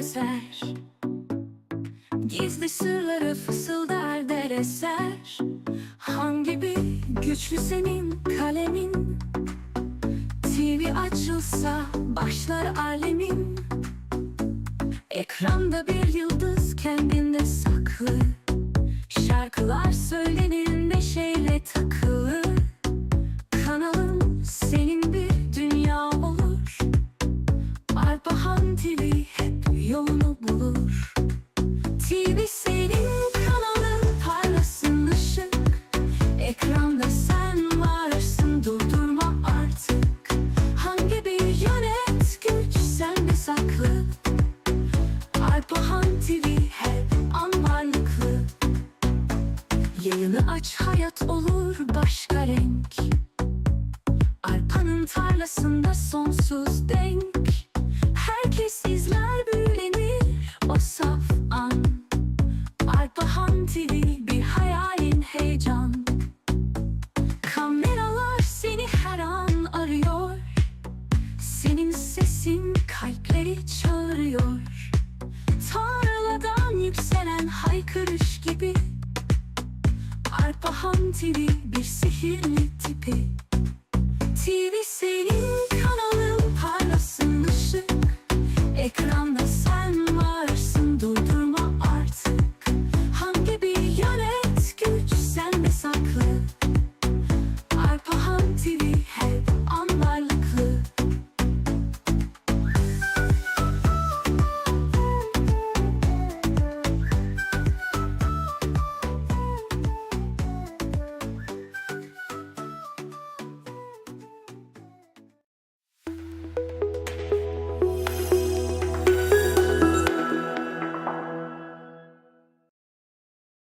eser. Gizli sırları fısıldar der eser. Hangi bir güçlü senin kalemin? TV açılsa başlar alemin. Ekranda bir yıldız kendinde saklı. Şarkılar söylenir TV senin kanalın parlasın ışık. Ekranda sen varsın durdurma artık. Hangi bir yönet güç sende saklı? Arpahan TV hep an Yayını aç hayat olur başka renk. Arpanın tarlasında sonsuz denk. Herkes izler büyülenir o saf an Arpahan TV bir hayalin heyecan. Kameralar seni her an arıyor. Senin sesin kalpleri çağırıyor. Tarladan yükselen haykırış gibi. Arpahan TV bir sihirli tipi